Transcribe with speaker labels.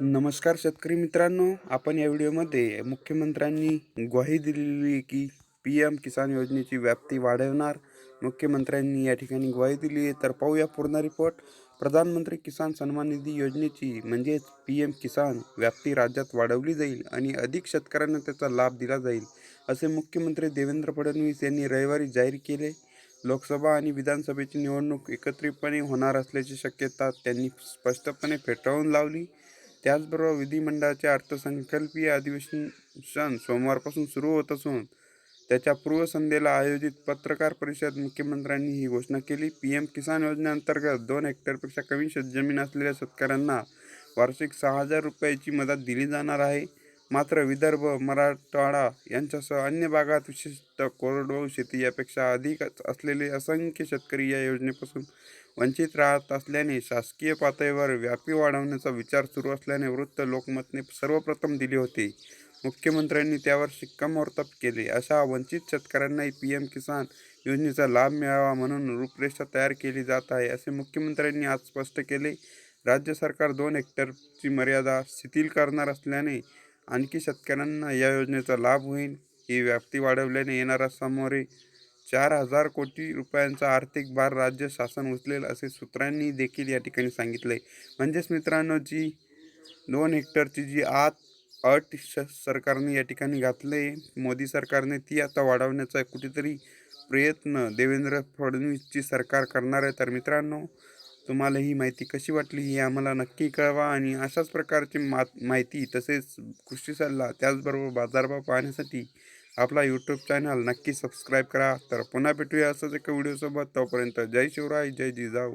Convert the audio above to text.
Speaker 1: नमस्कार शेतकरी मित्रांनो आपण या व्हिडिओमध्ये मुख्यमंत्र्यांनी ग्वाही दिलेली की पी एम किसान योजनेची व्याप्ती वाढवणार. मुख्यमंत्र्यांनी या ठिकाणी ग्वाही दिली आहे. तर पाहूया पूर्ण रिपोर्ट. प्रधानमंत्री किसान सन्मान निधी योजनेची म्हणजेच पी एम किसान व्याप्ती राज्यात वाढवली जाईल आणि अधिक शेतकऱ्यांना त्याचा लाभ दिला जाईल असे मुख्यमंत्री देवेंद्र फडणवीस यांनी रविवारी जाहीर केले. लोकसभा आणि विधानसभेची निवडणूक एकत्रितपणे होणार असल्याची शक्यता त्यांनी स्पष्टपणे फेटाळून लावली. त्याचबरोबर विधिमंडळाचे अर्थसंकल्पीय अधिवेशन सोमवारपासून सुरू होत असून त्याच्या पूर्वसंध्येला आयोजित पत्रकार परिषद मुख्यमंत्र्यांनी ही घोषणा केली. पी एम किसान योजनेअंतर्गत दोन हेक्टरपेक्षा कमी शेतजमीन असलेल्या शेतकऱ्यांना वार्षिक सहा हजार रुपयाची मदत दिली जाणार आहे. मात्र विदर्भ मराठवाडा यांच्यासह अन्य भागात विशिष्ट कोरडवाहू शेती यापेक्षा अधिक असलेले असंख्य शेतकरी या योजनेपासून वंचित राहत असल्याने शासकीय पातळीवर व्यापी वाढवण्याचा विचार सुरू असल्याने वृत्त लोकमतने सर्वप्रथम दिले होते. मुख्यमंत्र्यांनी त्यावर शिक्कामोर्तब केले. अशा वंचित शेतकऱ्यांनाही पी एम किसान योजनेचा लाभ मिळावा म्हणून रूपरेषा तयार केली जात आहे असे मुख्यमंत्र्यांनी आज स्पष्ट केले. राज्य सरकार दोन हेक्टरची मर्यादा शिथिल करणार असल्याने आणखी शेतकऱ्यांना या योजनेचा लाभ होईल. ही व्याप्ती वाढवल्याने येणारा सामोरे चार हजार कोटी रुपयांचा आर्थिक भार राज्य शासन उचलेल असे सूत्रांनी देखील या ठिकाणी सांगितले. म्हणजेच मित्रांनो जी दोन हेक्टरची जी आत अट श सरकारने या ठिकाणी घातले मोदी सरकारने ती आता वाढवण्याचा कुठेतरी प्रयत्न देवेंद्र फडणवीसची सरकार करणार आहे. तर मित्रांनो तुम्हाला ही माहिती कशी वाटली ही आम्हाला नक्की कळवा आणि अशाच प्रकारची मा माहिती तसेच कृषी सल्ला त्याचबरोबर बाजारभाव पाहण्यासाठी आपला यूट्यूब चॅनल नक्की सबस्क्राईब करा. तर पुन्हा भेटूया असंच एका व्हिडिओसोबत तोपर्यंत जय शिवराय जय जिजाऊ.